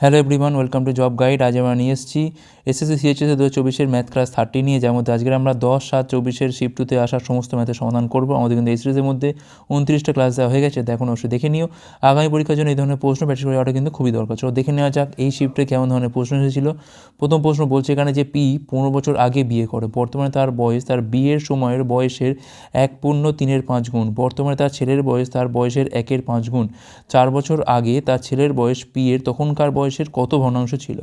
Hello everyone welcome to job guide আজ আমরা নিয়ে এসেছি এসএসসি সিএইচএস দু চব্বিশের ম্যাথ ক্লাস থার্টি নিয়ে, যার মধ্যে আজকে আমরা দশ, সাত, চব্বিশের শিফট টুতে আসার সমস্ত ম্যাথের সমাধান করব। আমাদের কিন্তু এই সিরিজের মধ্যে উনত্রিশটা ক্লাস দেওয়া হয়ে গেছে, দেখুন অবশ্যই দেখে নিও। আগামী পরীক্ষার জন্য এই ধরনের প্রশ্ন প্র্যাকটিস করে যাওয়াটা কিন্তু খুবই দরকার। চলো দেখে নেওয়া যাক এই শিফটে কেমন ধরনের প্রশ্ন এসেছিল। প্রথম প্রশ্ন বলছে এখানে যে পি পনেরো বছর আগে বিয়ে করে, বর্তমানে তার বয়স তার বিয়ের সময়ের বয়সের এক পূর্ণ তিনের পাঁচ গুণ, বর্তমানে তার ছেলের বয়স তার বয়সের একের পাঁচ গুণ। চার বছর আগে তার ছেলের বয়স পি এর, তখনকার বয়সের কত ভগ্নাংশ ছিল?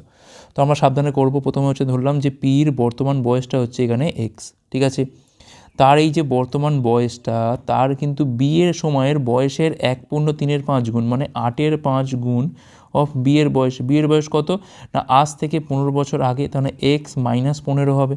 তো আমরা সাবধানে করব। প্রথমে হচ্ছে ধরলাম যে পির বর্তমান বয়সটা হচ্ছে এখানে এক্স ঠিক আছে? তার এই যে বর্তমান বয়সটা, তার কিন্তু বিয়ের সময়ের বয়সের এক পূর্ণ তিনের পাঁচ গুণ মানে আটের পাঁচ গুণ অফ বিয়ের বয়স। বিয়ের বয়স কত? না, আজ থেকে পনেরো বছর আগে, তাহলে এক্স মাইনাস পনেরো হবে।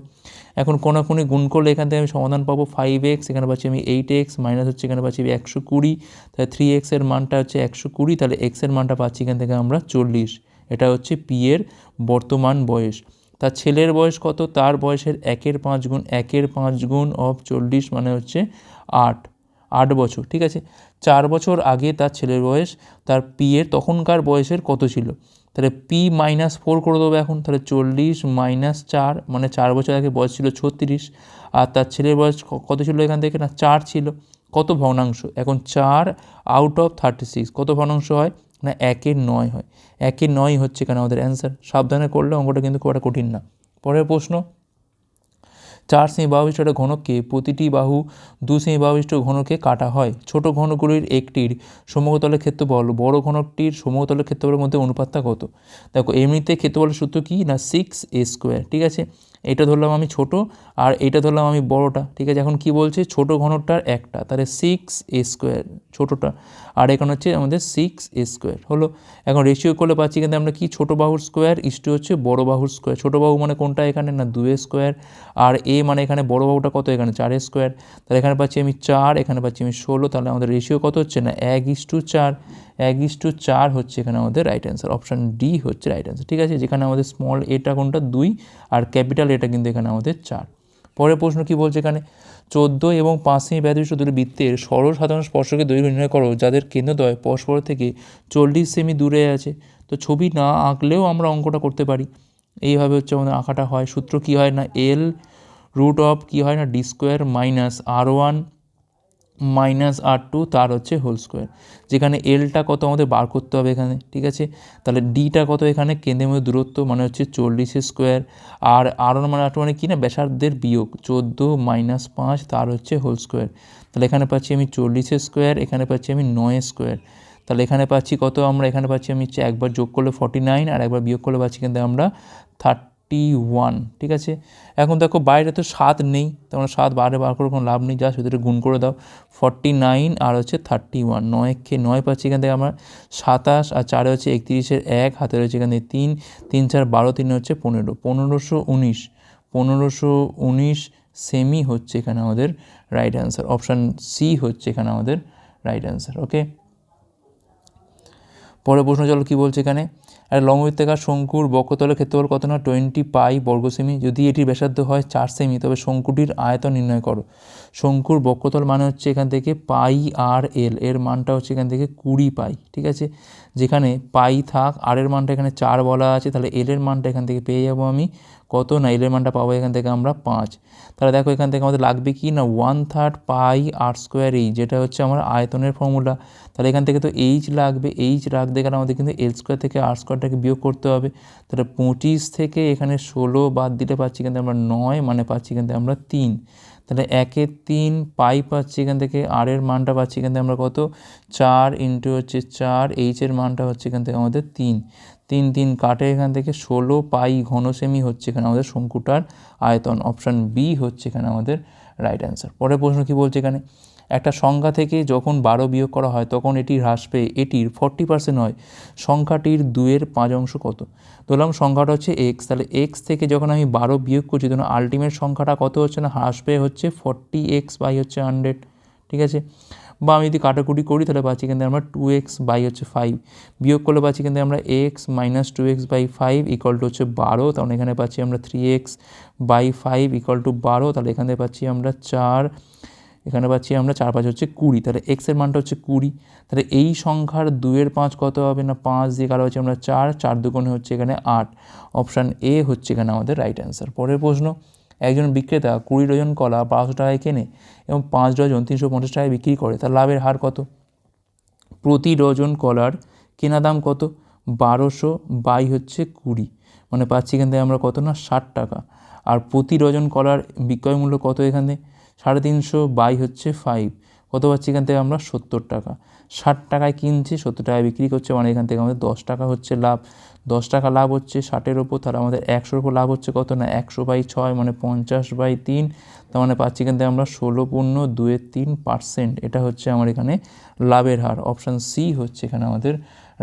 এখন কোনাকুনি গুণ করলে এখান থেকে আমি সমাধান পাবো ফাইভ এক্স এখানে পাচ্ছি আমি এইট এক্স মাইনাস হচ্ছে এখানে পাচ্ছি একশো কুড়ি। তাহলে থ্রি এক্সের মানটা হচ্ছে একশো কুড়ি, তাহলে এক্সের মানটা পাচ্ছি এখান থেকে আমরা চল্লিশ। এটা হচ্ছে পি এর বর্তমান বয়স। তার ছেলের বয়স কত? তার বয়সের একের পাঁচ গুণ, একের পাঁচ গুণ অফ চল্লিশ মানে হচ্ছে আট। আট বছর, ঠিক আছে? চার বছর আগে তার ছেলের বয়স, তার পি এর তখনকার বয়সের কত ছিল? তাহলে পি মাইনাস ফোর করে দেবো এখন, তাহলে চল্লিশ মাইনাস চার মানে চার বছর আগে বয়স ছিল ছত্রিশ। আর তার ছেলের বয়স কত ছিল এখান থেকে? না, চার ছিল। কত ভগ্নাংশ? এখন চার আউট অফ থার্টি সিক্স কত ভগ্নাংশ হয়? না একের নয় হয়। একের নয় হচ্ছে কেন আমাদের অ্যান্সার সাবধানে করলে অঙ্কটা কিন্তু খুব একটা কঠিন না। পরের প্রশ্ন, চার সেমি বাহুবিষ্ট একটা ঘনককে প্রতিটি বাহু দু সেমি বাহুবিষ্ট ঘনকে কাটা হয়। ছোট ঘনকগুলির একটির সমতলের ক্ষেত্রফল, বড় ঘনকটির সমতলের ক্ষেত্রফলের মধ্যে অনুপাতটা কত? দেখো, এমনিতে ক্ষেত্রফলের সূত্র কী? না সিক্স এ স্কোয়ার ঠিক আছে? এটা ধরলাম আমি ছোট আর এটা ধরলাম আমি বড়টা, ঠিক আছে? এখন কি বলছে? ছোট ঘনকটার একটা, তাহলে সিক্স এ স্কোয়ার ছোটোটা। আর এখানে হচ্ছে আমাদের সিক্স এ স্কোয়ার হলো? এখন রেশিও করলে পাচ্ছি কিন্তু আমরা কি? ছোটো বাহুর স্কোয়ার ইস্টু হচ্ছে বড় বাহুর স্কোয়ার ছোটো বাহু মানে কোনটা এখানে? না দুয়ে স্কোয়ার আর এ মানে এখানে বড় বাহুটা কত এখানে? চারের স্কোয়ার তাহলে এখানে পাচ্ছি আমি চার, এখানে পাচ্ছি আমি ষোলো। তাহলে আমাদের রেশিও কত হচ্ছে? না, এক ইস্টু চার। এক ইস্টু চার হচ্ছে এখানে আমাদের রাইট অ্যান্সার অপশান ডি হচ্ছে রাইট অ্যান্সার ঠিক আছে? যেখানে আমাদের স্মল এটা কোনটা? দুই, আর ক্যাপিটাল এটা কিন্তু এখানে আমাদের চার। পরের প্রশ্ন কি বলছে এখানে? চোদ্দ এবং পাঁচ সেমি ব্যাধিষ্ট দুটি বৃত্তের সরল সাধারণ স্পর্শকে দৈর্ঘ্য নির্ণয় করো, যাদের কেন্দ্রদ্বয় পরস্পর থেকে চল্লিশ সেমি দূরে আছে। তো ছবি না আঁকলেও আমরা অঙ্কটা করতে পারি। এইভাবে হচ্ছে আমাদের আঁকাটা হয়। সূত্র কী হয় না? এল রুট অফ কী হয় না? D square minus R one minus R two তার হচ্ছে হোল স্কোয়ার যেখানে এলটা কত আমাদের বার করতে হবে এখানে, ঠিক আছে? তাহলে ডিটা কত এখানে? কেন্দ্রের মধ্যে দূরত্ব মানে হচ্ছে চল্লিশের স্কোয়ার আর আর মানে আট মানে কি না? ব্যাসার্ধের বিয়োগ। চোদ্দ মাইনাস পাঁচ, তার হচ্ছে হোল স্কোয়ার তাহলে এখানে পাচ্ছি আমি চল্লিশের স্কোয়ার এখানে পাচ্ছি আমি নয় স্কোয়ার তাহলে এখানে পাচ্ছি কত আমরা? এখানে পাচ্ছি আমি একবার যোগ করলে ফর্টি নাইন আর একবার বিয়োগ করলে পাচ্ছি কিন্তু আমরা থার্টি থার্টি ওয়ান, ঠিক আছে? এখন দেখো বাইরে তো সাত নেই তোমরা সাত বারে বার করে কোনো লাভ নেই যা সেটা গুণ করে দাও। ফর্টি নাইন আর হচ্ছে থার্টি ওয়ান নয় কে নয় পাচ্ছি এখান থেকে আমরা। সাতাশ আর চারে হচ্ছে একত্রিশের এক, হাতে রয়েছে এখান থেকে তিন তিন চার বারো, তিনে হচ্ছে পনেরো, পনেরোশো উনিশ পনেরোশো উনিশ সেমি হচ্ছে এখানে আমাদের রাইট অ্যান্সার অপশান সি হচ্ছে এখানে আমাদের রাইট অ্যান্সার ওকে পরে প্রশ্ন চলো কী বলছে এখানে? আর লং লম্ববৃত্তাকার শঙ্কুর বক্ষতলের ক্ষেত্রফল কত না? টোয়েন্টি পাই বর্গ সেমি যদি এটির ব্যাসার্ধ হয় চার সেমি তবে শঙ্কুটির আয়তন নির্ণয় করো। শঙ্কুর বক্ষতল মানে হচ্ছে এখান থেকে পাই আর এল এর মানটা হচ্ছে এখান থেকে কুড়ি পাই ঠিক আছে? যেখানে পাই থাক, আর এর মানটা এখানে চার বলা আছে, তাহলে এল এর মানটা এখান থেকে পেয়ে যাব আমি। কত? না এলের মানটা পাবো এখান থেকে আমরা পাঁচ। তাহলে দেখো এখান থেকে আমাদের লাগবে কি? না one third pi R square H যেটা হচ্ছে আমার আয়তনের ফর্মুলা তাহলে এখান থেকে তো এইচ লাগবে এইচ রাখতে গেলে আমাদের কিন্তু এল স্কোয়ার থেকে আর স্কোয়ারটাকে বিয়োগ করতে হবে। তাহলে পঁচিশ থেকে এখানে ষোলো বাদ দিলে পাচ্ছি কিন্তু আমরা নয় মানে পাচ্ছি কিন্তু আমরা তিন। তাহলে একে তিন পাই পাচ্ছি এখান থেকে, আর এর মানটা পাচ্ছি এখান থেকে আমরা কত? চার ইন্টু হচ্ছে চার এইচের মানটা হচ্ছে এখান থেকে আমাদের তিন। তিন তিন কাটে এখান থেকে ষোলো পাই ঘনসেমি হচ্ছে এখানে আমাদের শঙ্কুটার আয়তন। অপশান বি হচ্ছে এখানে আমাদের রাইট অ্যান্সার পরের প্রশ্ন কী বলছে এখানে? একটা সংখ্যা থেকে যখন বারো বিয়োগ করা হয়, তখন এটি হ্রাস পেয়ে এটির ফর্টি পার্সেন্ট হয়। সংখ্যাটির দুয়ের পাঁচ অংশ কত? ধরলাম সংখ্যাটা হচ্ছে এক্স তাহলে এক্স থেকে যখন আমি বারো বিয়োগ করছি, তখন আলটিমেট সংখ্যাটা কত হচ্ছে না? হ্রাস পেয়ে হচ্ছে ফর্টি এক্স বাই হচ্ছে হান্ড্রেড ঠিক আছে? বা আমি যদি কাটাকুটি করি, তাহলে পাচ্ছি কিন্তু আমরা টু এক্স বাই হচ্ছে ফাইভ বিয়োগ করলে পাচ্ছি কিন্তু আমরা X minus two X by five equal to হচ্ছে বারো, তখন এখানে পাচ্ছি আমরা three X by five equal to বারো, তাহলে এখানে পাচ্ছি আমরা চার এখানে পাচ্ছি আমরা চার পাঁচ হচ্ছে কুড়ি। তাহলে এক্সের মানটা হচ্ছে কুড়ি। তাহলে এই সংখ্যার দুয়ের পাঁচ কত হবে না? পাঁচ দিয়ে কারও হচ্ছে আমরা চার। চার দুগুণে হচ্ছে এখানে আট। অপশান এ হচ্ছে এখানে আমাদের রাইট অ্যান্সার পরের প্রশ্ন, একজন বিক্রেতা কুড়ি ডজন কলা বারোশো টাকায় কেনে এবং পাঁচ ডজন তিনশো পঞ্চাশ টাকায় বিক্রি করে, তার লাভের হার কত? প্রতি ডজন কলার কেনা দাম কত? বারোশো বাই হচ্ছে কুড়ি। মানে পাচ্ছি এখান থেকে আমরা কত না? ষাট টাকা। আর প্রতি ডজন কলার বিক্রয় মূল্য কত এখানে? সাড়ে তিনশো বাই হচ্ছে ফাইভ কত পাচ্ছি এখান থেকে আমরা? সত্তর টাকা। ষাট টাকায় কিনছি, সত্তর টাকায় বিক্রি করছে মানে এখান থেকে আমাদের দশ টাকা হচ্ছে লাভ। দশ টাকা লাভ হচ্ছে ষাটের ওপর, তাহলে আমাদের একশোর ওপর লাভ হচ্ছে কত না? একশো বাই ছয় মানে পঞ্চাশ বাই তিন। তার মানে পাচ্ছি এখান থেকে আমরা ষোলো পূর্ণ দুয়ের তিন পার্সেন্ট এটা হচ্ছে আমার এখানে লাভের হার। অপশান সি হচ্ছে এখানে আমাদের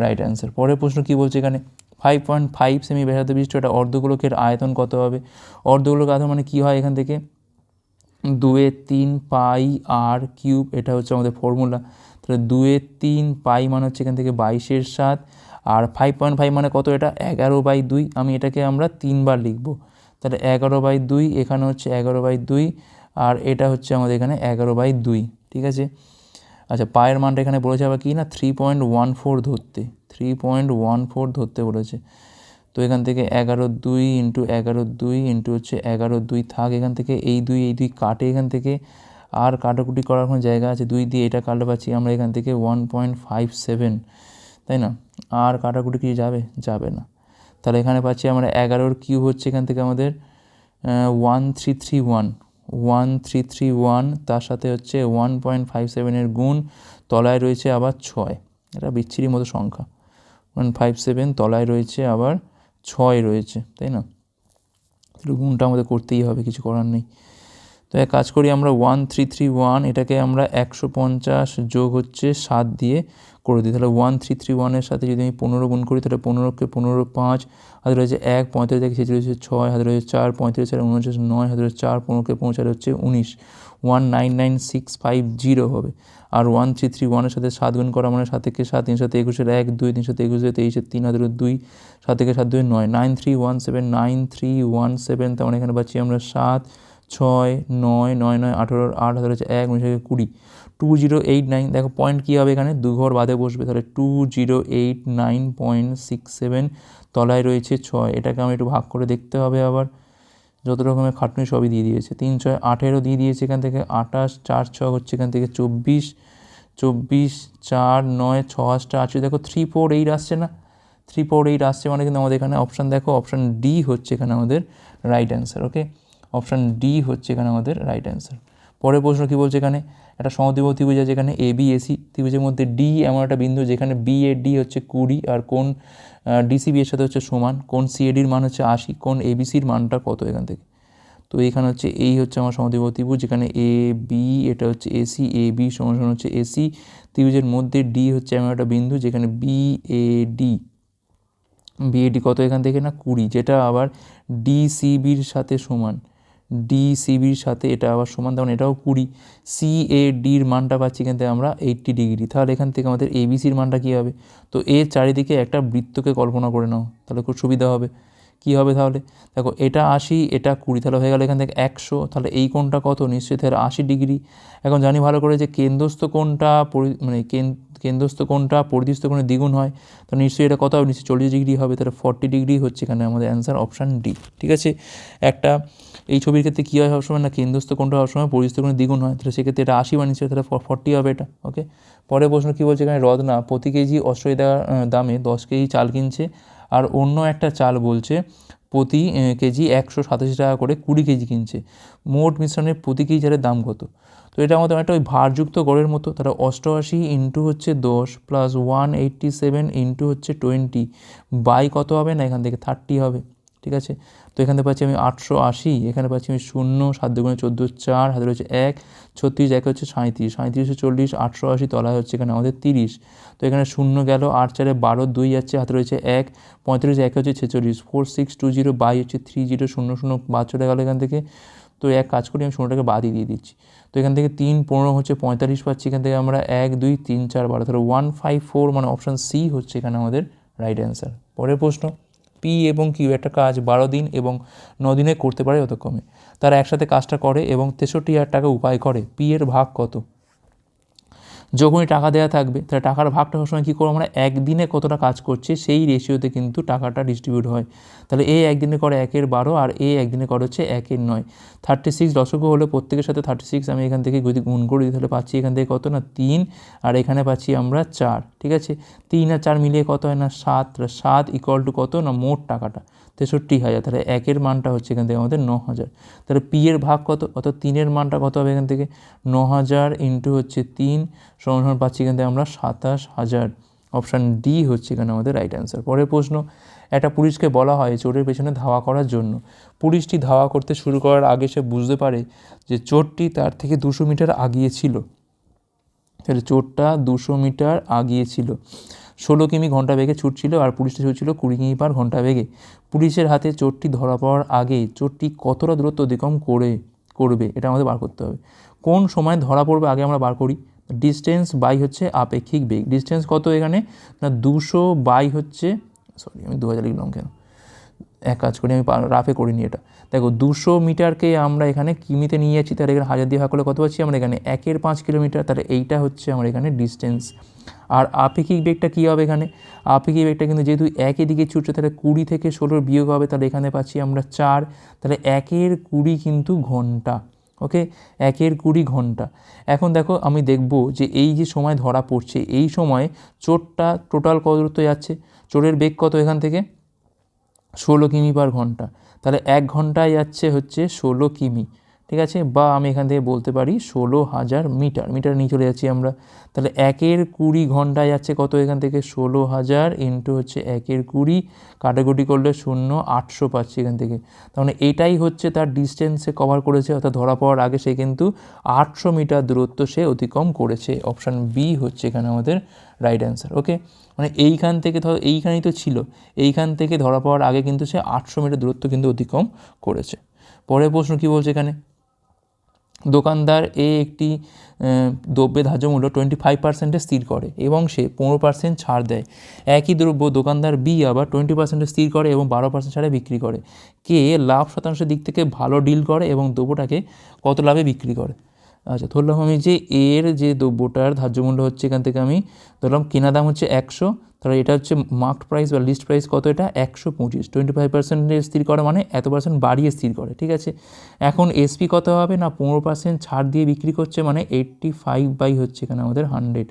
রাইট অ্যান্সার পরের প্রশ্ন কী বলছে এখানে? ফাইভ পয়েন্ট ফাইভ সেমি ব্যাসার্ধ বিশিষ্ট এটা অর্ধগোলকের আয়তন কত হবে? অর্ধগোলক আয়তন মানে কী হয় এখান থেকে? দুয়ের তিন পাই আর কিউব, এটা হচ্ছে আমাদের ফর্মুলা তাহলে দুয়ের তিন পাই মানে হচ্ছে এখান থেকে বাইশের সাত, আর ফাইভ পয়েন্ট ফাইভ মানে কত এটা? এগারো বাই দুই। আমি এটাকে আমরা তিনবার লিখব। তাহলে এগারো বাই দুই, এখানে হচ্ছে এগারো বাই দুই, আর এটা হচ্ছে আমাদের এখানে এগারো বাই দুই, ঠিক আছে? আচ্ছা পায়ের মানটা এখানে বলেছে আবার কি না? থ্রি পয়েন্ট ওয়ান ফোর ধরতে। থ্রি পয়েন্ট ওয়ান ফোর ধরতে বলেছে। তো এখান থেকে এগারো দুই ইন্টু এগারো দুই ইন্টু হচ্ছে এগারো দুই থাক, এখান থেকে এই দুই এই দুই কাটে এখান থেকে। আর কাটাকুটি করার কোনো জায়গা আছে? দুই দিয়ে এটা কাটলে পাচ্ছি আমরা এখান থেকে ওয়ান পয়েন্ট ফাইভ সেভেন তাই না? আর কাটাকুটি কি যাবে? যাবে না। তাহলে এখানে পাচ্ছি আমরা এগারোর কিউব হচ্ছে এখান থেকে আমাদের one three three one one three three one তার সাথে হচ্ছে ওয়ান পয়েন্ট ফাইভ সেভেনের গুণ, তলায় রয়েছে আবার ছয়। এটা বিচ্ছিরি মতো সংখ্যা। ওয়ান ফাইভ সেভেন তলায় রয়েছে আবার ছয় রয়েছে, তাই না? তাহলে আমাদের করতেই হবে, কিছু করার নেই। তো এক কাজ করি, আমরা ওয়ান থ্রি থ্রি ওয়ান এটাকে আমরা একশো পঞ্চাশ যোগ হচ্ছে সাত দিয়ে করে দিই, তাহলে ওয়ান থ্রি থ্রি ওয়ানের সাথে যদি আমি পনেরো গুণ করি, তাহলে পনেরোকে পনেরো পাঁচ, হাতে রয়েছে এক, পঁয়ত্রিশ থেকে ছেচল্লিশ ছয়, হাতে রয়েছে চার, পঁয়ত্রিশ চার উনচল্লিশ নয়, হাতে রয়েছে চার, পনেরোকে পৌঁছালে হচ্ছে উনিশ। One nine nine six five zero হবে। আর ওয়ান থ্রি থ্রি ওয়ানের সাথে সাত গুণ করা মানে সাত থেকে সাত, তিন সাথে একুশের এক, দুই, তিন সাথে একুশে তেইশের তিন হাতের দুই, সাত থেকে সাত দুই নয়। Nine three one seven nine three one seven তার মানে এখানে পাচ্ছি আমরা সাত, ছয়, নয় নয় নয়, আঠেরোর আট, হাতে রয়েছে এক, উনিশ কুড়ি। টু জিরো এইট নাইন দেখো পয়েন্ট কী হবে এখানে? দু ঘর বাদে বসবে। তাহলে two zero eight nine point six seven তলায় রয়েছে ছয়। এটাকে আমি একটু ভাগ করে দেখতে হবে আবার। যত রকমের খাটনি সবই দিয়ে দিয়েছে। তিন ছয় আঠেরো দিয়ে দিয়েছে এখান থেকে। আঠাশ, চার ছ হচ্ছে এখান থেকে। চব্বিশ চব্বিশ, চার, নয়, ছ আটটা আছে দেখো থ্রি ফোর এইট আসছে না? থ্রি ফোর এইট আসছে মানে কিন্তু আমাদের এখানে অপশান দেখো অপশান ডি হচ্ছে এখানে আমাদের right answer okay option D হচ্ছে এখানে আমাদের রাইট অ্যান্সার পরের প্রশ্ন কী বলছে এখানে? একটা সমদ্বিবাহু ত্রিভুজ আছে যেখানে এ বি এসি ত্রিভুজের মধ্যে ডি এমন একটা বিন্দু যেখানে বি এ ডি হচ্ছে কুড়ি আর কোন ডিসিবি এর সাথে হচ্ছে সমান। কোন সিএডির মান হচ্ছে আশি, কোন এবিসির মানটা কত এখান থেকে? তো এখানে হচ্ছে এই হচ্ছে আমার সমদ্বিবাহু ত্রিভুজ যেখানে এ বি এটা হচ্ছে এসি এ বি সমান সমান হচ্ছে এসি ত্রিভুজের মধ্যে ডি হচ্ছে এমন একটা বিন্দু যেখানে বি এ ডি বিএডি কত এখান থেকে না? কুড়ি, যেটা আবার ডিসিবির সাথে সমান। ডিসিবির সাথে এটা আবার সমান তেমন এটাও কুড়ি। সি এ ডির মানটা পাচ্ছি কিন্তু আমরা এইট্টি ডিগ্রি তাহলে এখান থেকে আমাদের এবিসির মানটা কী হবে? তো এর চারিদিকে একটা বৃত্তকে কল্পনা করে নাও, তাহলে খুব সুবিধা হবে। কী হবে তাহলে? দেখো, এটা আশি, এটা কুড়ি, তাহলে হয়ে গেল এখান থেকে একশো, তাহলে এই কোণটা কত? নিশ্চয়ই তাহলে আশি ডিগ্রি। এখন জানি ভালো করে যে কেন্দ্রস্থ কোণটা মানে কেন্দ্রস্থ কোণটা পরিদৃষ্ট কোণে দ্বিগুণ হয়, তো নিশ্চয়ই এটা কত হবে? নিশ্চয়ই চল্লিশ ডিগ্রি হবে, তাহলে ফর্টি ডিগ্রি হচ্ছে এখানে আমাদের অ্যান্সার অপশান ডি ঠিক আছে? একটা, এই ছবির ক্ষেত্রে কী হয় সবসময়? না, কেন্দ্রস্থ কোণটা সবসময় পরিস্থিত কোণে দ্বিগুণ হয়, তাহলে সেক্ষেত্রে এটা আশি বানিয়েছে, তাহলে ফর্টি হবে এটা ওকে পরের প্রশ্ন কী বলছে এখানে? রদনা প্রতি কেজি অস্ট্রেলিয়া দামে দশ কেজি চাল কিনছে আর অন্য একটা চাল বলছে প্রতি কেজি একশো সাতাশি টাকা করে কুড়ি কেজি কিনছে। মোট মিশ্রণের প্রতি কেজি চালের দাম কত? তো এটা আমাদের একটা ওই ভারযুক্ত গড়ের মতো। তারা অষ্টআশি ইন্টু হচ্ছে দশ plus one eighty seven into হচ্ছে টোয়েন্টি বাই কত হবে না এখান থেকে? থার্টি হবে। ঠিক আছে? তো এখানে পাচ্ছি আমি আটশো আশি, এখানে পাচ্ছি আমি শূন্য, সাত দুগুণে চোদ্দ চার হাতে রয়েছে এক, ছত্রিশ, এক হচ্ছে সাঁত্রিশ সাঁত্রিশে চল্লিশ, আটশো আশি তলায় হচ্ছে এখানে আমাদের তিরিশ। তো এখানে শূন্য গেল, আট চারে বারো, দুই যাচ্ছে হাতে রয়েছে এক, পঁয়ত্রিশ, এক হচ্ছে ছেচল্লিশ four six two zero by হচ্ছে থ্রি জিরো শূন্য শূন্য, বাদ চলে গেলো এখান থেকে। তো এক কাজ করি, আমি শূন্যটাকে বাদই দিয়ে দিচ্ছি। তো এখান থেকে তিন, পনেরো হচ্ছে পঁয়তাল্লিশ পাচ্ছি, এখান থেকে আমরা এক, দুই, তিন, চার, বারো তাহলে ওয়ান ফাইভ ফোর মানে অপশান সি হচ্ছে এখানে আমাদের রাইট অ্যান্সার পরের প্রশ্ন। পি এবং কিউ একটা কাজ বারো দিন এবং ন দিনে করতে পারে যতক্ষণে তারা একসাথে কাজটা করে এবং তেষট্টি হাজার টাকা উপায় করে। পি এর ভাগ কত? যখনই টাকা দেওয়া থাকবে, তাহলে টাকার ভাগটা সবসময় কী করব আমরা? একদিনে কতটা কাজ করছে, সেই রেশিওতে কিন্তু টাকাটা ডিস্ট্রিবিউট হয়। তাহলে এ একদিনে করে একের বারো আর এ একদিনে করে হচ্ছে একের নয়। থার্টি সিক্স দশক হলে প্রত্যেকের সাথে থার্টি সিক্স আমি এখান থেকে যদি গুণ করি, তাহলে পাচ্ছি এখান থেকে কত না? তিন আর এখানে পাচ্ছি আমরা চার, ঠিক আছে? তিন আর চার মিলিয়ে কত হয় না? সাত সাত ইকুয়াল টু কত? না, মোট টাকাটা। তেষট্টি হাজার। তাহলে একের মানটা হচ্ছে এখান থেকে আমাদের ন হাজার। তাহলে পি এর ভাগ কত? অর্থাৎ তিনের মানটা কত হবে এখান থেকে? ন হাজার ইন্টু হচ্ছে তিন সমান পাচ্ছি এখান থেকে আমরা সাতাশ হাজার। অপশান ডি হচ্ছে এখানে আমাদের রাইট অ্যান্সার। পরের প্রশ্ন, একটা পুলিশকে বলা হয় চোরের পেছনে ধাওয়া করার জন্য। পুলিশটি ধাওয়া করতে শুরু করার আগে সে বুঝতে পারে যে চোরটি তার থেকে দুশো মিটার আগিয়ে ছিল। তাহলে চোরটা দুশো মিটার আগিয়ে ছিল। ষোলো কিমি ঘণ্টা বেগে ছুটছিল আর পুলিশটা ছুটছিল কুড়ি কিমি পার ঘণ্টা বেগে। পুলিশের হাতে চোরটি ধরা পড়ার আগে চোরটি কতটা দূরত্ব অতিক্রম করে, করবে, এটা আমাদের বার করতে হবে। কোন সময় ধরা পড়বে আগে আমরা বার করি। ডিস্টেন্স বাই হচ্ছে আপেক্ষিক বেগ। ডিস্টেন্স কত এখানে? না, দুশো বাই হচ্ছে সরি আমি দু হাজার লিখলাম কেন? এক কাজ করি, আমি রাফে করিনি এটা। দেখো, দুশো মিটারকে আমরা এখানে কিমিতে নিয়ে যাচ্ছি, তাহলে এখানে হাজার দিয়ে ভাগ করলে কত পাচ্ছি? আমরা এখানে একের পাঁচ কিলোমিটার, তাহলে এইটা হচ্ছে আমার এখানে ডিস্টেন্স আর আপেক্ষিক বেগটা কী হবে এখানে? আপেক্ষিক বেগটা কিন্তু যেহেতু একই দিকে ছুটছে, তাহলে কুড়ি থেকে ষোলোর বিয়োগ হবে, তাহলে এখানে পাচ্ছি আমরা চার। তাহলে একের কুড়ি কিন্তু ঘণ্টা, ওকে? একের কুড়ি ঘণ্টা। এখন দেখো, আমি দেখব যে এই যে সময় ধরা পড়ছে, এই সময় চোরটা টোটাল কত দূরত্ব যাচ্ছে? চোরের বেগ কত এখান থেকে? ষোলো কিমি পার ঘণ্টা। তাহলে এক ঘন্টায় যাচ্ছে হচ্ছে ষোলো কিমি। ঠিক আছে? বা আমি এখান থেকে বলতে পারি ষোলো হাজার মিটার। মিটার নিয়ে চলে যাচ্ছি আমরা। তাহলে একের কুড়ি ঘন্টায় যাচ্ছে কত এখান থেকে? ষোলো হাজার ইন্টু হচ্ছে একের কুড়ি। কাটাকুটি করলে শূন্য, আটশো পাচ্ছি এখান থেকে। তার মানে এটাই হচ্ছে তার ডিস্টেন্সে কভার করেছে, অর্থাৎ ধরা পড়ার আগে সে কিন্তু আটশো মিটার দূরত্ব সে অতিক্রম করেছে। অপশান বি হচ্ছে এখানে আমাদের রাইট অ্যান্সার ওকে মানে এইখান থেকে ধর, এইখানেই তো ছিল। এইখান থেকে ধরা পড়ার আগে কিন্তু সে আটশো মিটার দূরত্ব কিন্তু অতিক্রম করেছে। পরের প্রশ্ন কী বলছে এখানে? দোকানদার এ একটি দ্রব্য দ্রব্যের ধার্য মূল্য টোয়েন্টি ফাইভ পার্সেন্টে স্থির করে এবং সে পনেরো পার্সেন্ট ছাড় দেয়। একই দ্রব্য দোকানদার বি আবার টোয়েন্টি পার্সেন্টে স্থির করে এবং বারো পার্সেন্ট ছাড়ে বিক্রি করে। কে লাভ শতাংশের দিক থেকে ভালো ডিল করে এবং দ্রব্যটাকে কত লাভে বিক্রি করে? আচ্ছা ধরলাম আমি যে এর যে দ্রব্যটার ধার্য মূল্য হচ্ছে এখান থেকে আমি ধরলাম কেনা দাম হচ্ছে একশো, তাহলে এটা হচ্ছে মার্কড প্রাইস বা লিস্ট প্রাইস কত এটা? একশো পঁচিশ। টোয়েন্টি ফাইভ পার্সেন্টে স্থির করা মানে এত পার্সেন্ট বাড়িয়ে স্থির করে, ঠিক আছে? এখন এসপি কত হবে না? পনেরো পার্সেন্ট ছাড় দিয়ে বিক্রি করছে মানে এইট্টি ফাইভ বাই হচ্ছে এখানে আমাদের হান্ড্রেড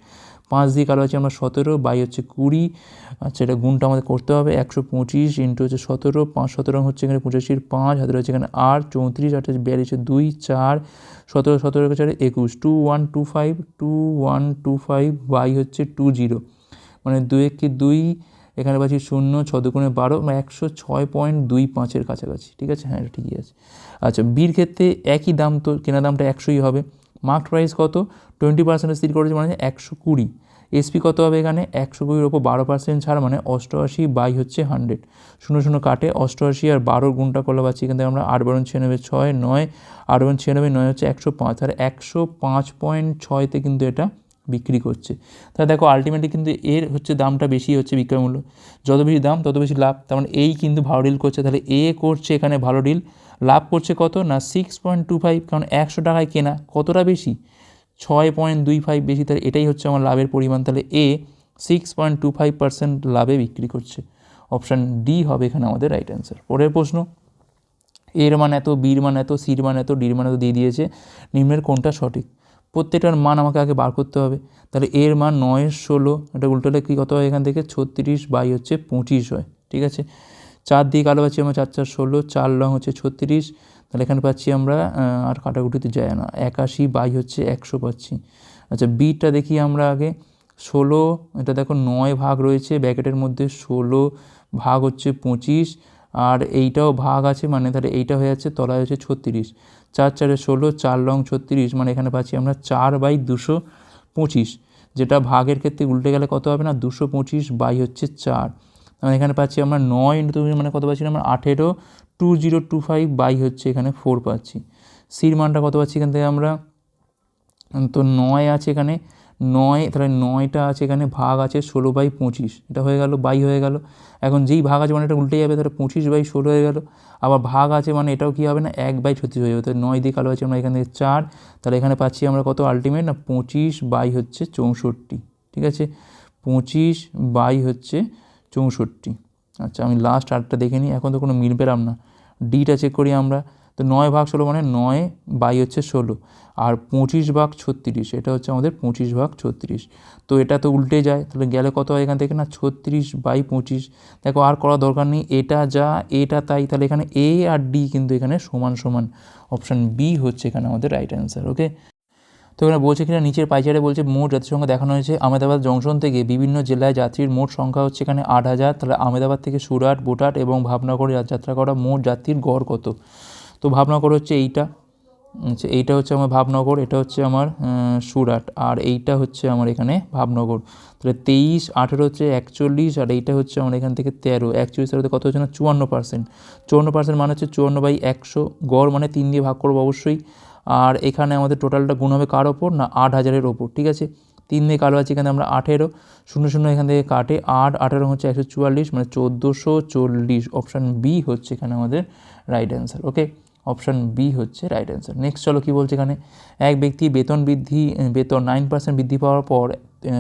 পাঁচ দিয়ে কালো আছে আমরা সতেরো, বাই হচ্ছে কুড়ি আচ্ছা এটা গুণটা আমাদের করতে হবে একশো পঁচিশ ইন্টু হচ্ছে সতেরো, পাঁচ সতেরো হচ্ছে এখানে পঁচাশির পাঁচ, হাতের হচ্ছে এখানে আট, চৌত্রিশ হচ্ছে বিয়াল্লিশে দুই, চার, সতেরো সতেরো চারে একুশ, two one, two five, two one, two five, by হচ্ছে টু জিরো। মানে দুই একে দুই, এখানে পাচ্ছি শূন্য, ছ বারো মানে একশো ছয় পয়েন্ট দুই পাঁচের কাছাকাছি, ঠিক আছে? হ্যাঁ ঠিকই আছে। আচ্ছা বির ক্ষেত্রে একই দাম তো, কেনা দামটা একশোই হবে। মার্ক প্রাইস কত? টোয়েন্টি পার্সেন্ট স্থির করেছে মানে একশো কুড়ি। এসপি কত হবে এখানে? একশো কুড়ির ওপর বারো পার্সেন্ট ছাড় মানে অষ্টআশি বাই হচ্ছে হান্ড্রেড শূন্য শূন্য কাটে, অষ্টআশি আর বারো গুণটা করলে পাচ্ছি এখান থেকে আমরা আট বারো ছিয়ানব্বই ছয় নয়, আট বারো ছিয়ানব্বই নয় হচ্ছে একশো পাঁচ। আর একশো পাঁচ পয়েন্ট ছয়তে কিন্তু এটা বিক্রি করছে। তাহলে দেখো আলটিমেটলি কিন্তু এর হচ্ছে দামটা বেশি হচ্ছে বিক্রয় মূল্য। যত বেশি দাম, তত বেশি লাভ। তার মানে এই কিন্তু ভালো ডিল করছে। তাহলে এ করছে এখানে ভালো ডিল লাভ করছে কত? না সিক্স পয়েন্ট টু ফাইভ কারণ একশো টাকায় কেনা কতটা বেশি? ছয় পয়েন্ট দুই ফাইভ বেশি। তাহলে এটাই হচ্ছে আমার লাভের পরিমাণ। তাহলে এ six point two five percent লাভে বিক্রি করছে। অপশান ডি হবে এখানে আমাদের রাইট অ্যান্সার পরের প্রশ্ন, এর মান এত বির মান এত সির মান এত ডির মান এত দিয়ে দিয়েছে। নিম্নের কোনটা সঠিক? প্রত্যেকটার মান আমাকে আগে বার করতে হবে। তাহলে এর মান নয়ের ষোলো, এটা উল্টোলে কী কত হয় এখান থেকে? ছত্রিশ বাই হচ্ছে পঁচিশ হয়, ঠিক আছে? চার দিয়ে কালো পাচ্ছি আমরা চার চার, ষোলো, চার লং হচ্ছে ছত্রিশ। তাহলে এখানে পাচ্ছি আমরা আর কাটাকুটিতে যায় না, একাশি বাই হচ্ছে একশো পাচ্ছি। আচ্ছা বিটটা দেখি আমরা আগে, ষোলো, এটা দেখো নয় ভাগ রয়েছে, ব্যাকেটের মধ্যে ষোলো ভাগ হচ্ছে পঁচিশ, আর এইটাও ভাগ আছে মানে তাহলে এইটা হয়ে যাচ্ছে, তলায় হচ্ছে ছত্রিশ। চার চারে ষোলো, চার লং ছত্রিশ মানে এখানে পাচ্ছি আমরা চার বাই দুশো পঁচিশ, যেটা ভাগের ক্ষেত্রে উল্টে গেলে কত হবে না? দুশো পঁচিশ বাই হচ্ছে চার। মানে এখানে পাচ্ছি আমরা নয় ইন্টু মানে কত পাচ্ছি আমরা? আঠেরো, two zero two five by হচ্ছে এখানে ফোর পাচ্ছি। সির মানটা কত পাচ্ছি এখান থেকে আমরা? তো নয় আছে এখানে। নয়, তাহলে নয়টা আছে এখানে, ভাগ আছে ষোলো বাই পঁচিশ। এটা হয়ে গেল, বাই হয়ে গেল। এখন যেই ভাগ আছে মানে এটা উল্টে যাবে, তাহলে পঁচিশ বাই ষোলো হয়ে গেল। আবার ভাগ আছে মানে এটাও কী হবে না, এক বাই ছত্রিশ হয়ে যাবে। তাহলে নয় দিয়ে কালো আছে আমরা এখান থেকে চার, তাহলে এখানে পাচ্ছি আমরা কত আলটিমেট না, পঁচিশ বাই হচ্ছে চৌষট্টি। ঠিক আছে? পঁচিশ বাই হচ্ছে চৌষট্টি। আচ্ছা আমি লাস্ট আটটা দেখে নিই, এখন তো কোনো মিল পেলাম না। ডিটা চেক করি আমরা। তো নয় ভাগ ষোলো মানে নয় বাই হচ্ছে ষোলো। আর পঁচিশ ভাগ ছত্রিশ, এটা হচ্ছে আমাদের পঁচিশ ভাগ ছত্রিশ। তো এটা তো উল্টে যায়, তাহলে গেলে কত হয় এখান থেকে না? ছত্রিশ বাই পঁচিশ। দেখো, আর করা দরকার নেই, এটা যা, এটা তাই, তাহলে এখানে এ আর ডি কিন্তু এখানে সমান সমান। অপশান বি হচ্ছে এখানে আমাদের রাইট অ্যান্সার ওকে তো এখানে বলছে কিনা, নিচের পাইচারে বলছে, মোট যাত্রীর সংখ্যা দেখানো হয়েছে আহমেদাবাদ জংশন থেকে। বিভিন্ন জেলায় যাত্রীর মোট সংখ্যা হচ্ছে এখানে আট হাজার। তাহলে আহমেদাবাদ থেকে সুরাট, বোটাট এবং ভাবনগরে যাত্রা করা মোট যাত্রীর গড় কত? তো ভাবনগর হচ্ছে এইটা। আচ্ছা এইটা হচ্ছে আমার ভাবনগর, এটা হচ্ছে আমার সুরাট, আর এইটা হচ্ছে আমার এখানে ভাবনগর। তাহলে তেইশ, আঠেরো হচ্ছে একচল্লিশ, আর এইটা হচ্ছে আমার এখান থেকে তেরো। একচল্লিশ, তেরোতে কত হচ্ছে না? চুয়ান্ন পার্সেন্ট চুয়ান্ন পার্সেন্ট মানে হচ্ছে চুয়ান্ন বাই একশো। গড় মানে তিন দিয়ে ভাগ করব অবশ্যই। আর এখানে আমাদের টোটালটা গুণ হবে কার ওপর? না, আট হাজারের ওপর, ঠিক আছে? তিন দিয়ে কালো আছে এখানে আমরা আঠেরো। শূন্য শূন্য এখান থেকে কাটে আট। আঠেরো হচ্ছে একশো চুয়াল্লিশ মানে চোদ্দোশো চল্লিশ। অপশান বি হচ্ছে এখানে আমাদের right answer okay option B হচ্ছে রাইট অ্যান্সার নেক্সট চলো কী বলছে এখানে? এক ব্যক্তি বেতন বৃদ্ধি, বেতন নাইন পার্সেন্ট বৃদ্ধি পাওয়ার পর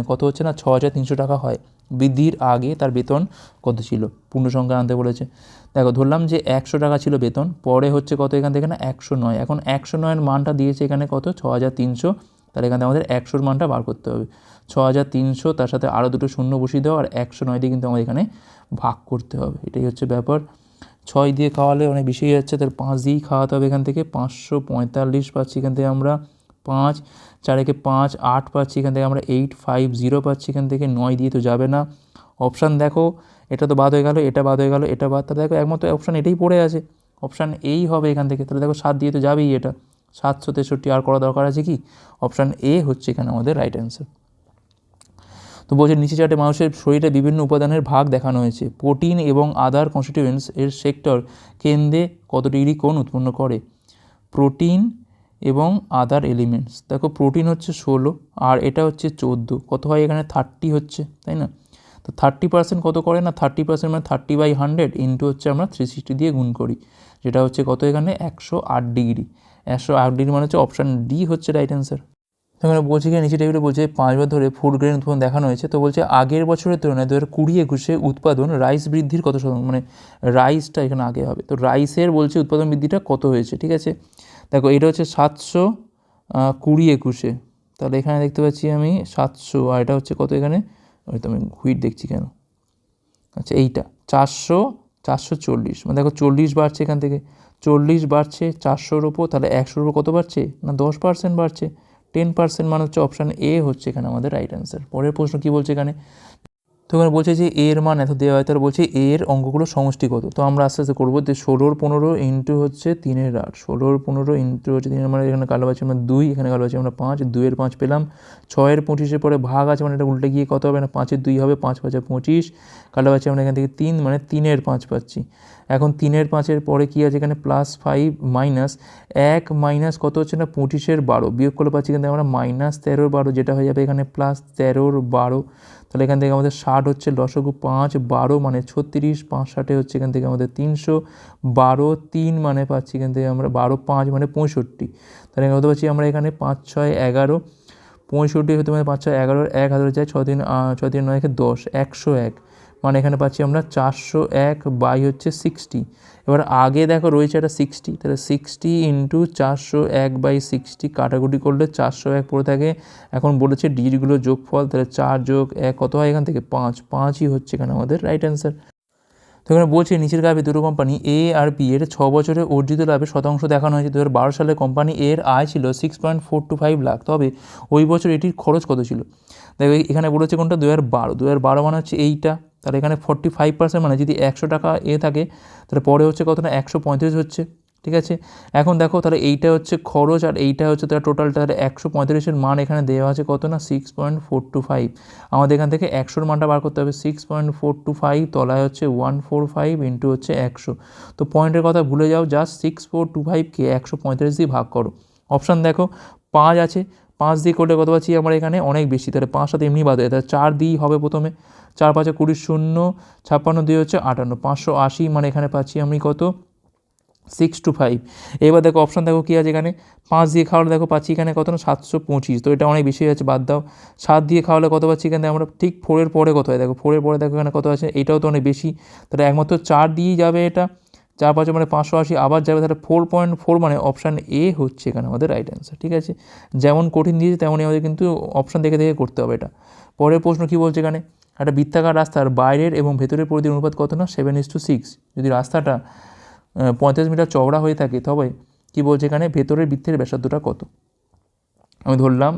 কত হচ্ছে না? ছ হাজার তিনশো টাকা হয়। বৃদ্ধির আগে তার বেতন কত ছিল? পূর্ণ সংখ্যা আনতে বলেছে। দেখো, ধরলাম যে একশো টাকা ছিল বেতন, পরে হচ্ছে কত এখান থেকে না? একশো নয়। এখন একশো নয়ের মানটা দিয়েছে এখানে কত? ছ হাজার তিনশো। তাহলে এখানে আমাদের একশোর মানটা বার করতে হবে। ছ হাজার তিনশো, তার সাথে আরও দুটো শূন্য বসিয়ে দেওয়া, আর একশো নয় দিয়ে কিন্তু আমাদের এখানে ভাগ করতে হবে। এটাই হচ্ছে ব্যাপার। ছয় দিয়ে খাওয়ালে অনেক বেশি যাচ্ছে, তাহলে পাঁচ দিয়েই খাওয়াতে হবে এখান থেকে। পাঁচশো পঁয়তাল্লিশ পাচ্ছি এখান থেকে আমরা, পাঁচ, চারেকে পাঁচ, আট পাচ্ছি এখান থেকে আমরা এইট ফাইভ জিরো পাচ্ছি এখান থেকে, নয় দিয়ে তো যাবে না। অপশান দেখো, এটা তো বাদ হয়ে গেল, এটা বাদ হয়ে গেল, এটা বাদ, তাহলে দেখো একমাত্র অপশান এটাই পড়ে আছে। অপশান এই হবে এখান থেকে, তাহলে দেখো সাত দিয়ে তো যাবেই এটা। সাতশো তেষট্টি আর করা দরকার আছে কি? অপশান এ হচ্ছে এখানে আমাদের রাইট অ্যান্সার তো বলছে, নিচে চার্টে মানুষের শরীরে বিভিন্ন উপাদানের ভাগ দেখানো হয়েছে। প্রোটিন এবং আদার কনস্টিটিউয়েন্টস এর সেক্টর কেন্দ্রে কত ডিগ্রি কোণ উৎপন্ন করে? প্রোটিন এবং আদার এলিমেন্টস দেখো, প্রোটিন হচ্ছে ষোলো আর এটা হচ্ছে চোদ্দ। কত হয় এখানে? থার্টি হচ্ছে, তাই না? তো থার্টি পার্সেন্ট কত করে না? থার্টি পার্সেন্ট মানে থার্টি বাই হান্ড্রেড ইন্টু হচ্ছে আমরা থ্রি সিক্সটি দিয়ে গুণ করি। যেটা হচ্ছে কত এখানে? একশো আট ডিগ্রি। একশো আট ডিগ্রি মানে হচ্ছে অপশান ডি হচ্ছে রাইট অ্যান্সার এখানে বলছে কি নিচে টেবিলে বলছে, পাঁচ বছর ধরে ফুড গ্রেন উৎপাদন দেখানো হয়েছে। তো বলছে, আগের বছরের তুলনায় দু হাজার কুড়ি একুশে উৎপাদন রাইস বৃদ্ধির কত শতাংশ মানে রাইসটা এখানে আগে হবে। তো রাইসের বলছে উৎপাদন বৃদ্ধিটা কত হয়েছে, ঠিক আছে? দেখো, এটা হচ্ছে সাতশো কুড়ি একুশে। তাহলে এখানে দেখতে পাচ্ছি আমি সাতশো, আর এটা হচ্ছে কত এখানে? ওই তো আমি হুইট দেখছি কেন? আচ্ছা এইটা, চারশো চারশো চল্লিশ। মানে দেখো, চল্লিশ বাড়ছে এখান থেকে। চল্লিশ বাড়ছে চারশোর ওপর, তাহলে একশোর ওপর কত বাড়ছে? না, দশ পার্সেন্ট বাড়ছে। টেন পার্সেন্ট মানে হচ্ছে অপশান এ হচ্ছে এখানে আমাদের রাইট অ্যান্সার পরের প্রশ্ন কী বলছে এখানে? তো এখানে বলছে যে এর মান এত দেওয়া হয়, তাহলে বলছে এর অঙ্কগুলো সমষ্টি কত? তো আমরা আস্তে আস্তে করব যে ষোলোর পনেরো ইন্টু হচ্ছে তিনের আট। ষোলোর পনেরো ইন্টু হচ্ছে তিনের মানে এখানে কালো আছে আমরা দুই, এখানে কালো আছে আমরা পাঁচ, দুইয়ের পাঁচ পেলাম। ছয়ের পঁচিশের পরে ভাগ আছে মানে এটা উল্টে গিয়ে কত হবে? না, পাঁচের দুই হবে, পাঁচ পাঁচে পঁচিশ। কালো আছে আমরা এখান থেকে তিন মানে তিনের পাঁচ পাচ্ছি। এখন তিনের পাঁচের পরে কী আছে এখানে? প্লাস ফাইভ মাইনাস এক মাইনাস কত হচ্ছে না? পঁচিশের বারো। বিয়োগ করলে পাচ্ছি কিন্তু আমরা মাইনাস তেরোর বারো, যেটা হয়ে যাবে এখানে প্লাস তেরোর বারো। তাহলে এখান থেকে আমাদের ষাট হচ্ছে লসগু পাঁচ, বারো মানে ছত্রিশ পাঁচ ষাটে হচ্ছে এখান থেকে আমাদের তিনশো, বারো তিন মানে পাচ্ছি এখান থেকে আমরা বারো পাঁচ মানে পঁয়ষট্টি। তাহলে এখানে পাচ্ছি আমরা এখানে পাঁচ ছয় এগারো, পঁয়ষট্টি হতে পারে পাঁচ ছয় এগারো এক হাজার যায় ছ দিন ছ দিন নয় দশ, একশো এক। মানে এখানে পাচ্ছি আমরা চারশো এক বাই হচ্ছে সিক্সটি এবার আগে দেখো রয়েছে একটা সিক্সটি তাহলে সিক্সটি ইন্টু চারশো এক বাই সিক্সটি কাটাকুটি করলে চারশো এক পড়ে থাকে। এখন বলেছে ডিজিটগুলো যোগফল, তাহলে চার যোগ এক কত হয় এখান থেকে? পাঁচ, পাঁচই হচ্ছে এখানে আমাদের রাইট অ্যান্সার তো এখানে বলছে নিচের গাবে দুটো কোম্পানি এ আর বি এর ছ বছরে অর্জিত লাভের শতাংশ দেখানো হয়েছে। দু হাজার বারো সালে কোম্পানি এর আয় ছিল six point four two five lakh. তবে ওই বছর এটির খরচ কত ছিল? দেখো এখানে বলেছে কোনটা? দু হাজার বারো। দু হাজার বারো মানে হচ্ছে এইটা। তাহলে এখানে ফর্টি ফাইভ পার্সেন্ট মানে যদি একশো টাকা এ থাকে, তাহলে পরে হচ্ছে কত না একশো পঁয়ত্রিশ হচ্ছে। ঠিক আছে? এখন দেখো, তাহলে এইটা হচ্ছে খরচ আর এইটা হচ্ছে তার টোটালটা তাহলে একশো পঁয়ত্রিশের মান এখানে দেওয়া আছে কত না? Six point four two five আমাদের এখান থেকে একশোর মানটা বার করতে হবে। Six point four two five তলায় হচ্ছে ওয়ান ফোর ফাইভ ইন্টু হচ্ছে একশো। তো পয়েন্টের কথা ভুলে যাও জাস্ট সিক্স ফোর টু ফাইভকে একশো পঁয়ত্রিশ দিয়ে ভাগ করো। অপশান দেখো, পাঁচ আছে। পাঁচ দিয়ে করলে কত পাচ্ছি আমরা এখানে অনেক বেশি। তাহলে পাঁচ সাথে এমনি বাদ তাহলে চার দিয়েই হবে প্রথমে। চার পাঁচে কুড়ি শূন্য, ছাপ্পান্ন দিয়ে হচ্ছে আটান্ন। পাঁচশো আশি মানে এখানে পাচ্ছি আমি কত? সিক্স টু ফাইভ এবার দেখো অপশান দেখো কী আছে এখানে। পাঁচ দিয়ে খাওয়ালে দেখো পাচ্ছি এখানে কত না? সাতশো পঁচিশ। তো এটা অনেক বেশি যাচ্ছে, বাদ দাও। সাত দিয়ে খাওয়ালে কত পাচ্ছি এখানে? আমরা ঠিক ফোরের পরে কত হয়? দেখো ফোরের পরে দেখো এখানে কত আছে? এটাও তো অনেক বেশি। তাহলে একমাত্র চার দিয়েই যাবে এটা। চার পাঁচে মানে পাঁচশো আশি, আবার যাবে তাহলে ফোর পয়েন্ট ফোর মানে অপশান এ হচ্ছে এখানে আমাদের রাইট অ্যান্সার ঠিক আছে? যেমন কঠিন দিয়েছে, তেমনই আমাদের কিন্তু অপশান দেখে দেখে করতে হবে এটা। পরের প্রশ্ন কী বলছে এখানে? একটা বৃত্তাকার রাস্তার বাইরের এবং ভেতরের পরিধির অনুপাত কত না? সেভেন ইস টু সিক্স যদি রাস্তাটা পঁয়তাল্লিশ মিটার চওড়া হয়ে থাকে, তবে কী বলছে এখানে? ভেতরের বৃত্তের ব্যাসার্ধটা কত? আমি ধরলাম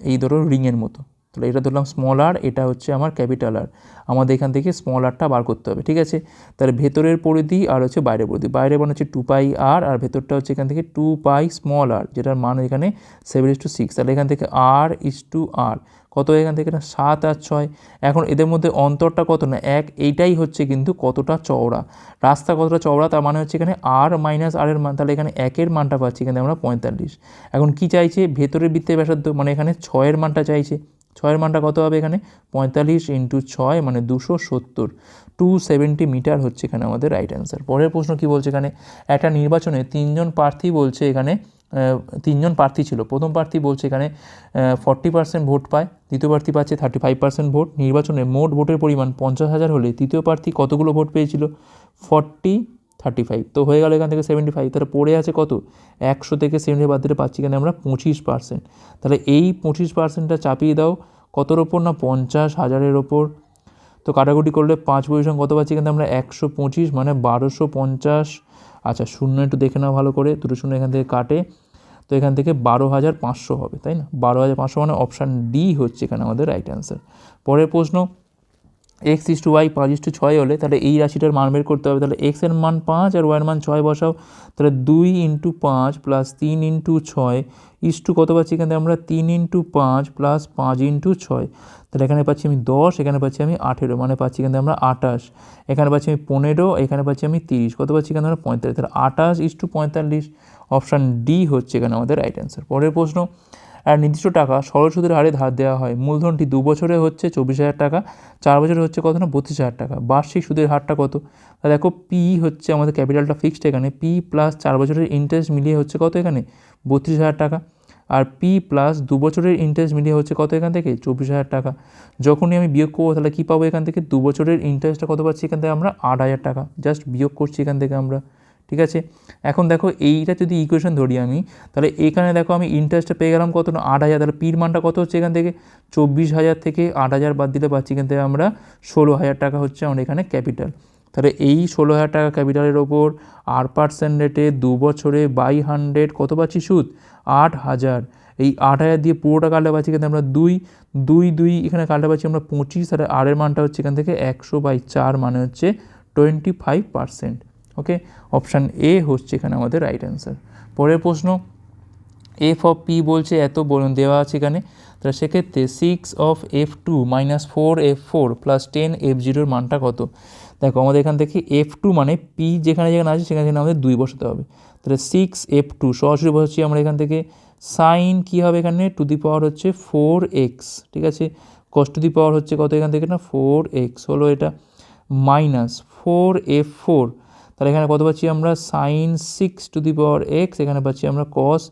এই ধরো রিংয়ের মতো। তাহলে এটা ধরলাম স্মল আর এটা হচ্ছে আমার ক্যাপিটাল আর আমাদের এখান থেকে স্মল আরটা বার করতে হবে, ঠিক আছে? তাহলে ভেতরের পরিধি আর হচ্ছে বাইরের পরিধি। বাইরে মানে হচ্ছে টু পাই আর আর ভেতরটা হচ্ছে এখান থেকে টু পাই স্মল আর যেটার মান এখানে সেভেন ইস টু সিক্স তাহলে এখান থেকে আর ইস টু আর কত এখান থেকে না? সাত আর ছয়। এখন এদের মধ্যে অন্তরটা কত না? এক। এইটাই হচ্ছে কিন্তু কতটা চওড়া। রাস্তা কতটা চওড়া? তার মানে হচ্ছে এখানে আর মাইনাস আর এর মান, তাহলে এখানে একের মানটা পাচ্ছি, এখানে আমরা পঁয়তাল্লিশ। এখন কি চাইছে? ভেতরের বৃত্তের ব্যাসার্ধ মানে এখানে ছয়ের মানটা চাইছে। ছয়ের মানটা কত হবে এখানে? পঁয়তাল্লিশ ইন্টু ছয় মানে দুশো সত্তর। টু সেভেন্টি মিটার হচ্ছে এখানে আমাদের রাইট অ্যান্সার পরের প্রশ্ন কি বলছে এখানে? একটা নির্বাচনে তিনজন প্রার্থী বলছে এখানে তিনজন প্রার্থী ছিল। প্রথম প্রার্থী বলছে এখানে ফর্টি পার্সেন্ট ভোট পায়, দ্বিতীয় প্রার্থী পাচ্ছে থার্টি ফাইভ পার্সেন্ট ভোট। নির্বাচনে মোট ভোটের পরিমাণ পঞ্চাশ হাজার হলে তৃতীয় প্রার্থী কতগুলো ভোট পেয়েছিল? ফর্টি থার্টি ফাইভ তো হয়ে গেল এখান থেকে সেভেন্টি ফাইভ তাহলে পড়ে আছে কত? একশো থেকে সেভেন্টি বাদ দিলে পাচ্ছি এখানে আমরা পঁচিশ পার্সেন্ট তাহলে এই পঁচিশ পার্সেন্টটা চাপিয়ে দাও। কতর ওপর না? পঞ্চাশ হাজারের ওপর। তো কাটাকুটি করলে পাঁচ পজিশন কত পাচ্ছি? কিন্তু আমরা একশো পঁচিশ মানে বারোশো পঞ্চাশ। আচ্ছা শূন্য একটু দেখে নাও ভালো করে। দুটো শূন্য এখান থেকে কাটে। তো এখান থেকে বারো হাজার পাঁচশো হবে, তাই না? বারো হাজার পাঁচশো মানে অপশান ডি হচ্ছে এখানে আমাদের রাইট অ্যান্সার পরের প্রশ্ন। এক্স ইস টু ওয়াই পাঁচ ইস ছয় হলে তাহলে এই রাশিটার মান বের করতে হবে। তাহলে এক্সের মান পাঁচ আর ওয়াইয়ের মান ছয় বসাও। তাহলে দুই ইন্টু পাঁচ প্লাস তিন ইন্টু ছয় ইস টু কত পাচ্ছি এখানে? আমরা তিন ইন্টু পাঁচ প্লাস পাঁচ ইন্টু ছয়। তাহলে এখানে পাচ্ছি আমি দশ, এখানে পাচ্ছি আমি আঠেরো। মানে পাচ্ছি এখানে আমরা আঠাশ। এখানে পাচ্ছি আমি পনেরো, এখানে পাচ্ছি আমি তিরিশ। কত পাচ্ছি এখানে? আমরা পঁয়তাল্লিশ। তাহলে আঠাশ ইস টু পঁয়তাল্লিশ। অপশান ডি হচ্ছে এখানে আমাদের রাইট অ্যান্সার পরের প্রশ্ন আর নির্দিষ্ট টাকা সরল সুদের হারে ধার দেওয়া হয়। মূলধনটি দু বছরে হচ্ছে চব্বিশ হাজার টাকা, চার বছরে হচ্ছে কত না, বত্রিশ হাজার টাকা। বার্ষিক সুদের হারটা কত? তা দেখো পি হচ্ছে আমাদের ক্যাপিটালটা ফিক্সড এখানে। পি প্লাস চার বছরের ইন্টারেস্ট মিলিয়ে হচ্ছে কত এখানে? বত্রিশ হাজার টাকা। আর পি প্লাস দু বছরের ইন্টারেস্ট মিলিয়ে হচ্ছে কত এখান থেকে? চব্বিশ হাজার টাকা। যখনই আমি বিয়োগ করব, তাহলে কী পাবো এখান থেকে? দু বছরের ইন্টারেস্টটা কত পাচ্ছি এখান থেকে আমরা? আট হাজার টাকা। জাস্ট বিয়োগ করছি এখান থেকে আমরা। ঠিক আছে? এখন দেখো এইটা যদি ইকুয়েশন ধরি আমি, তাহলে এখানে দেখো আমি ইন্টারেস্টটা পেয়ে গেলাম কত? না আট হাজার। তাহলে পির মানটা কত হচ্ছে এখান থেকে? চব্বিশ হাজার থেকে আট হাজার বাদ দিলে পাচ্ছি এখান থেকে আমরা ষোলো হাজার টাকা হচ্ছে আমার এখানে ক্যাপিটাল তাহলে এই ষোলো হাজার টাকা ক্যাপিটালের ওপর আট পার্সেন্ট রেটে দু বছরে বাই হান্ড্রেড কত পাচ্ছি সুদ? আট হাজার। এই আট হাজার দিয়ে পুরোটা কাটলে পাচ্ছি এখানে আমরা দুই দুই দুই এখানে কাটলে পাচ্ছি আমরা পঁচিশ। তাহলে আরের মানটা হচ্ছে এখান থেকে একশো বাই চার মানে হচ্ছে twenty five percent okay option A হচ্ছে এখানে আমাদের রাইট অ্যান্সার পরের প্রশ্ন এফ অফ পি বলছে, এত বলুন, দেওয়া আছে এখানে। তাহলে সেক্ষেত্রে six of F two minus four F four plus ten F জিরোর মানটা কত? দেখো, আমাদের এখান থেকে এফ টু মানে পি যেখানে যেখানে আছে, সেখানে সেখানে আমাদের দুই বসাতে হবে। তাহলে সিক্স এফ টু সরাসরি বসাচ্ছি আমরা এখান থেকে। সাইন কী হবে এখানে? টু দি পাওয়ার হচ্ছে ফোর এক্স ঠিক আছে? কস টু দি পাওয়ার হচ্ছে কত এখান থেকে না? ফোর এক্স হলো এটা। মাইনাস ফোর এফ ফোর তাহলে এখানে কত পাচ্ছি আমরা? Sine six to the power X এখানে পাচ্ছি আমরা cos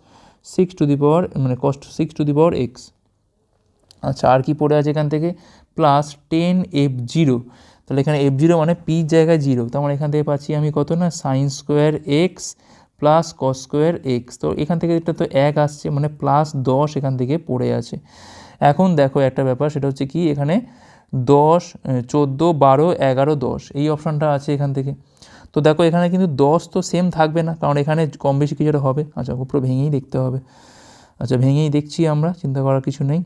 six to the power মানে cos six to the power X আচ্ছা আর কি পড়ে আছে এখান থেকে? প্লাস টেন এফ জিরো তাহলে এখানে এফ জিরো মানে পি জায়গায় জিরো তার মানে এখান থেকে পাচ্ছি আমি কত না? Sine square X plus cos square X তো এখান থেকে এটা তো এক আসছে মানে প্লাস দশ এখান থেকে পড়ে আছে। এখন দেখো একটা ব্যাপার, সেটা হচ্ছে কি? এখানে দশ, চোদ্দ, বারো, এগারো, দশ। এই অপশানটা আছে এখান থেকে। তো দেখো, এখানে কিন্তু দশ তো সেম থাকবে না, কারণ এখানে কম বেশি কিছুটা হবে। আচ্ছা উপরে ভেঙেই দেখতে হবে। আচ্ছা ভেঙেই দেখছি আমরা, চিন্তা করার কিছু নেই।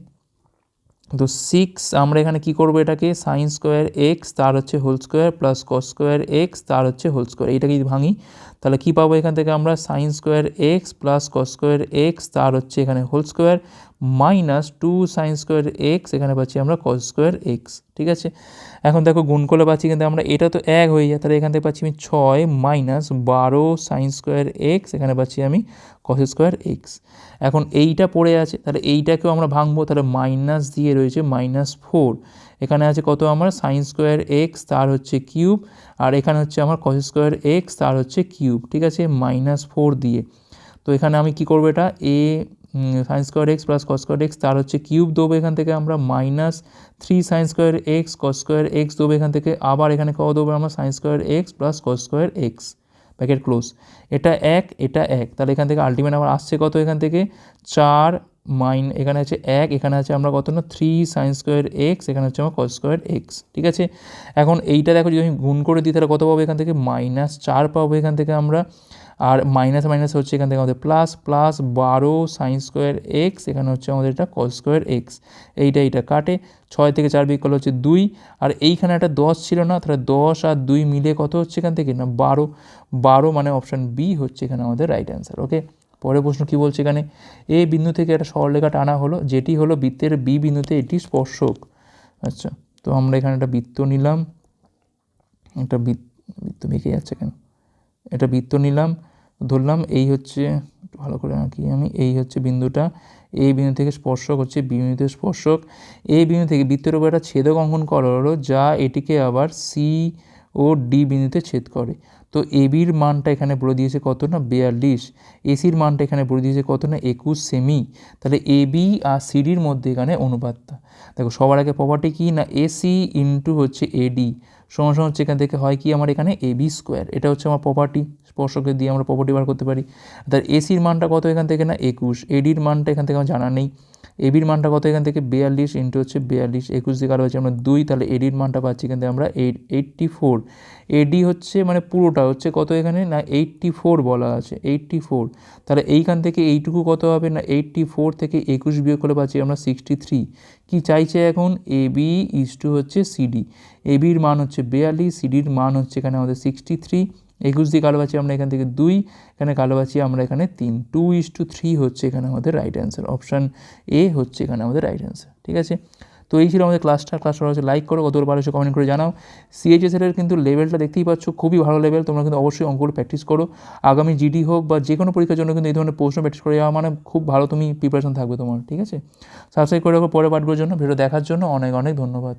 তো সিক্স আমরা এখানে কি করব এটাকে? সাইন স্কোয়ার এক্স তার হচ্ছে whole square plus cos square X তার হচ্ছে হোল স্কোয়ার এইটাকে যদি ভাঙি, তাহলে কী পাবো এখান থেকে আমরা? Sine square x plus cos square x তার হচ্ছে এখানে whole square minus two sine square x এখানে পাচ্ছি আমরা কস স্কোয়ার এক্স ঠিক আছে? এখন দেখো গুণ করলে পাচ্ছি কিন্তু আমরা এটা তো এক হয়ে যায়, তাহলে এখান থেকে পাচ্ছি আমি ছয় মাইনাস বারো সাইন স্কোয়ার এক্স এখানে পাচ্ছি আমি কস স্কোয়ার এক্স এখন এইটা পড়ে আছে, তাহলে এইটাকেও আমরা ভাঙবো, তাহলে মাইনাস দিয়ে রয়েছে মাইনাস ফোর এখানে আছে কত আমার? সাইন স্কোয়ার এক্স তার হচ্ছে কিউব আর এখানে হচ্ছে আমার কস স্কোয়ার এক্স তার হচ্ছে কিউব ঠিক আছে? মাইনাস ফোর দিয়ে। তো এখানে আমি কি করব এটা? এ sine square x plus cos square x তার হচ্ছে কিউব দেবো এখান থেকে আমরা minus three sine square x cos square x দেবো এখান থেকে, আবার এখানে কত দেবো আমরা sine square x plus cos square x bracket close. এটা এক এটা এক, তাহলে এখান থেকে আলটিমেট আমার আসছে কত এখান থেকে? চার মাইন এখানে আছে এক, এখানে আছে আমরা কত না? থ্রি সাইন স্কোয়ার এক্স এখানে হচ্ছে আমার কস স্কোয়ার এক্স ঠিক আছে? এখন এইটা দেখো যদি আমি গুণ করে দিই, তাহলে কত পাবো এখান থেকে? মাইনাস চার পাবো এখান থেকে আমরা। আর মাইনাস মাইনাস হচ্ছে এখান থেকে আমাদের প্লাস প্লাস বারো সাইন স্কোয়ার এক্স এখানে হচ্ছে আমাদের এটা কস স্কোয়ার এক্স এইটা এইটা কাটে, ছয় থেকে চার বিকল হচ্ছে দুই। আর এইখানে একটা দশ ছিল না, তাহলে দশ আর দুই মিলে কত হচ্ছে এখান থেকে না? বারো। বারো মানে অপশান বি হচ্ছে এখানে আমাদের রাইট অ্যান্সার ওকে পরের প্রশ্ন কী বলছে এখানে? এ বিন্দু থেকে একটা সরলরেখা টানা হলো, যেটি হলো বৃত্তের বি বিন্দুতে এটি স্পর্শক। আচ্ছা তো আমরা এখানে একটা বৃত্ত নিলাম। একটা বৃত্ত বৃত্ত বেঁকে যাচ্ছে কেন এটা বৃত্ত নিলাম। ধরলাম, এই হচ্ছে, ভালো করে আঁকি আমি, এই হচ্ছে বিন্দুটা। এই বিন্দু থেকে স্পর্শক হচ্ছে বি বিন্দু স্পর্শক। এই বিন্দু থেকে বৃত্তের উপর একটা ছেদক অঙ্কন করা হলো, যা এটিকে আবার সি ও ডি বিন্দুতে ছেদ করে। তো এবির মানটা এখানে বলে দিয়েছে কত না? বিয়াল্লিশ। এসির মানটা এখানে বলে দিয়েছে কত না? একুশ সেমি। তাহলে এবি আর সিডির মধ্যে এখানে অনুপাতটা। দেখো, সবার আগে প্রপার্টি কি না? এসি ইন্টু হচ্ছে এডি সমান সমান হচ্ছে এখান থেকে হয় কি? আমার এখানে এবি স্কোয়ার এটা হচ্ছে আমার প্রপার্টি স্পর্শকে দিয়ে আমরা প্রপার্টি বার করতে পারি। তার এসির মানটা কত এখান থেকে না? একুশ। এডির মানটা এখান থেকে আমার জানা নেই। এবির মানটা কত এখান থেকে? বিয়াল্লিশ ইন্টু হচ্ছে বিয়াল্লিশ। একুশ দিকে আরও হচ্ছে আমরা দুই, তাহলে এডির মানটা পাচ্ছি এখান থেকে আমরা এইট এইট্টি ফোর এডি হচ্ছে মানে পুরোটা হচ্ছে কত এখানে? না এইট্টি ফোর বলা আছে এইট্টি ফোর তাহলে এইখান থেকে এইটুকু কত হবে? না এইট্টি ফোর থেকে একুশ বিয়োগ করে পাচ্ছি আমরা সিক্সটি থ্রি কী চাইছে এখন? এ বি ইস টু হচ্ছে সিডি এবির মান হচ্ছে বিয়াল্লিশ সিডির মান হচ্ছে এখানে আমাদের সিক্সটি থ্রি একুশ দিয়ে কালো পাচ্ছি আমরা এখান থেকে দুই, এখানে কালো পাচ্ছি আমরা এখানে তিন। টু ইস টু থ্রি হচ্ছে এখানে আমাদের রাইট অ্যান্সার অপশান এ হচ্ছে এখানে আমাদের রাইট অ্যান্সার ঠিক আছে? তো এই ছিল আমাদের ক্লাসটা ক্লাসটা হচ্ছে লাইক করো, কতবার হচ্ছে কমেন্ট করে জানাও। সিএইচএস এর কিন্তু লেভেলটা দেখতেই পাচ্ছ, খুবই ভালো লেভেল তোমরা কিন্তু অবশ্যই অঙ্কগুলো প্র্যাকটিস করো। আগামী জিডি হোক বা যে কোনো পরীক্ষার জন্য কিন্তু এই ধরনের প্রশ্ন প্র্যাকটিস করে যাওয়া মানে খুব ভালো তুমি প্রিপারেশন থাকবে তোমার। ঠিক আছে? সাবস্ক্রাইব করে রাখো পরে পাঠগুলোর জন্য। ভিডিও দেখার জন্য অনেক অনেক ধন্যবাদ।